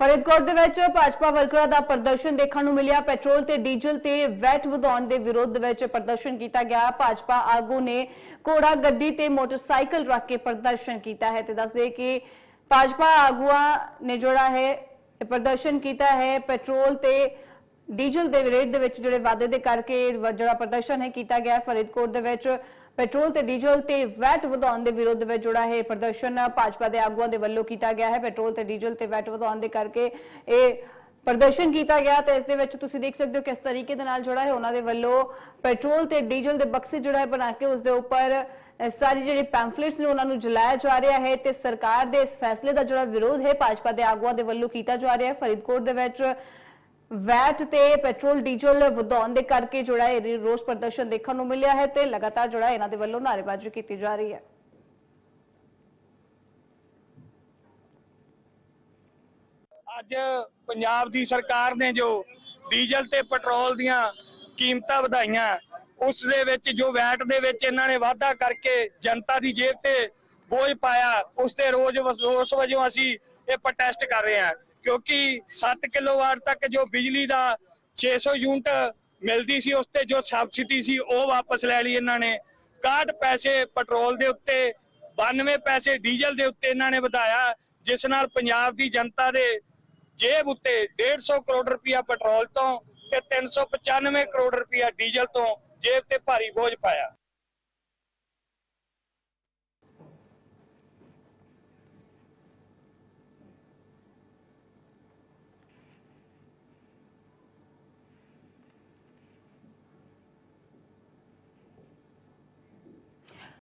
ਫਰੀਦਕੋਟ ਦੇ ਵਿੱਚ ਭਾਜਪਾ ਵਰਕਰਾਂ ਦਾ ਪ੍ਰਦਰਸ਼ਨ ਦੇਖਣ ਨੂੰ ਮਿਲਿਆ। ਪੈਟਰੋਲ ਤੇ ਡੀਜ਼ਲ ਤੇ ਵੈਟ ਵਧਾਉਣ ਦੇ ਵਿਰੋਧ ਵਿੱਚ ਪ੍ਰਦਰਸ਼ਨ ਕੀਤਾ ਗਿਆ। ਭਾਜਪਾ ਆਗੂ ਨੇ ਘੋੜਾ ਗੱਡੀ ਤੇ ਮੋਟਰਸਾਈਕਲ ਰੱਖ ਕੇ ਪ੍ਰਦਰਸ਼ਨ ਕੀਤਾ ਹੈ ਤੇ ਦੱਸਦੇ ਕਿ ਭਾਜਪਾ ਆਗੂਆਂ ਨੇ ਜਿਹੜਾ ਹੈ ਪ੍ਰਦਰਸ਼ਨ ਕੀਤਾ ਹੈ। ਪੈਟਰੋਲ ਤੇ ਡੀਜ਼ਲ ਦੇ ਰੇਟ ਦੇ ਵਿੱਚ ਜਿਹੜੇ ਵਾਅਦੇ ਦੇ ਕਰਕੇ ਜਿਹੜਾ ਪ੍ਰਦਰਸ਼ਨ ਹੈ ਕੀਤਾ ਗਿਆ ਫਰੀਦਕੋਟ ਦੇ ਵਿੱਚ ਪੈਟਰੋਲ ਤੇ ਡੀਜ਼ਲ ਤੇ ਵੈਟ ਵਧਾਉਣ ਦੇ ਵਿਰੋਧ ਵਿੱਚ ਜਿਹੜਾ ਹੈ ਪ੍ਰਦਰਸ਼ਨ ਭਾਜਪਾ ਦੇ ਆਗੂਆਂ ਦੇ ਵੱਲੋਂ ਕੀਤਾ ਗਿਆ ਹੈ। ਪੈਟਰੋਲ ਤੇ ਡੀਜ਼ਲ ਤੇ ਵੈਟ ਵਧਾਉਣ ਦੇ ਕਰਕੇ ਇਹ ਪ੍ਰਦਰਸ਼ਨ ਕੀਤਾ ਗਿਆ ਤੇ ਇਸ ਦੇ ਵਿੱਚ ਤੁਸੀਂ ਦੇਖ ਸਕਦੇ ਹੋ ਕਿਸ ਤਰੀਕੇ ਦੇ ਨਾਲ ਜੁੜਾ ਹੈ ਉਹਨਾਂ ਦੇ ਵੱਲੋਂ ਪੈਟਰੋਲ ਤੇ ਡੀਜ਼ਲ ਦੇ ਬਕਸੇ ਜਿਹੜਾ ਹੈ ਬਣਾ ਕੇ ਉਸ ਦੇ ਉੱਪਰ ਸਾਰੀ ਜਿਹੜੀ ਪੈਂਫਲੇਟਸ ਨੇ ਉਹਨਾਂ ਨੂੰ ਜਲਾਇਆ ਜਾ ਰਿਹਾ ਹੈ ਤੇ ਸਰਕਾਰ ਦੇ ਇਸ ਫੈਸਲੇ ਦਾ ਜਿਹੜਾ ਵਿਰੋਧ ਹੈ ਭਾਜਪਾ ਦੇ ਆਗੂਆਂ ਦੇ ਵੱਲੋਂ ਕੀਤਾ ਜਾ ਰਿਹਾ ਹੈ। ਫਰੀਦਕੋਟ ਦੇ ਵਿੱਚ ਵੈਟ ਤੇ ਪੈਟਰੋਲ, ਡੀਜ਼ਲ ਵਧਾਉਣ ਦੇ ਕਰਕੇ ਜਿਹੜਾ ਇਹ ਰੋਸ ਪ੍ਰਦਰਸ਼ਨ ਦੇਖਣ ਨੂੰ ਮਿਲਿਆ ਹੈ ਤੇ ਲਗਾਤਾਰ ਜਿਹੜਾ ਇਹਨਾਂ ਦੇ ਵੱਲੋਂ ਨਾਅਰੇਬਾਜ਼ੀ ਕੀਤੀ ਜਾ ਰਹੀ ਹੈ। ਅੱਜ ਪੰਜਾਬ ਦੀ ਸਰਕਾਰ ਨੇ ਜੋ ਡੀਜ਼ਲ ਤੇ ਪੈਟਰੋਲ ਦੀਆਂ ਕੀਮਤਾਂ ਵਧਾਈਆਂ, ਉਸ ਦੇ ਵਿੱਚ ਜੋ ਵੈਟ ਦੇ ਵਿੱਚ ਇਹਨਾਂ ਨੇ ਵਾਅਦਾ ਕਰਕੇ ਜਨਤਾ ਦੀ ਜੇਬ ਤੇ ਬੋਝ ਪਾਇਆ, ਉਸ ਤੇ ਰੋਜ਼ ਉਸ ਵਜੋਂ ਅਸੀਂ ਇਹ ਪ੍ਰੋਟੈਸਟ ਕਰ ਰਹੇ ਹਾਂ। ਕਿਉਂਕਿ 7 ਕਿਲੋਵਾਟ ਤੱਕ ਜੋ ਬਿਜਲੀ ਦਾ 600 ਯੂਨਿਟ ਮਿਲਦੀ ਸੀ, ਉਸ ਤੇ ਜੋ ਸਬਸਿਡੀ ਸੀ, ਉਹ ਵਾਪਸ ਲੈ ਲਈ ਇਹਨਾਂ ਨੇ। 61 ਪੈਸੇ ਪੈਟਰੋਲ ਦੇ ਉੱਤੇ 92 ਪੈਸੇ ਡੀਜ਼ਲ ਦੇ ਉੱਤੇ ਇਹਨਾਂ ਨੇ ਵਧਾਇਆ, ਜਿਸ ਨਾਲ ਪੰਜਾਬ ਦੀ ਜਨਤਾ ਦੇ ਜੇਬ ਉੱਤੇ 150 ਕਰੋੜ ਰੁਪਇਆ ਪੈਟਰੋਲ ਤੋਂ ਤੇ 395 ਕਰੋੜ ਰੁਪਇਆ ਡੀਜ਼ਲ ਤੋਂ ਜੇਬ ਤੇ ਭਾਰੀ ਬੋਝ ਪਾਇਆ।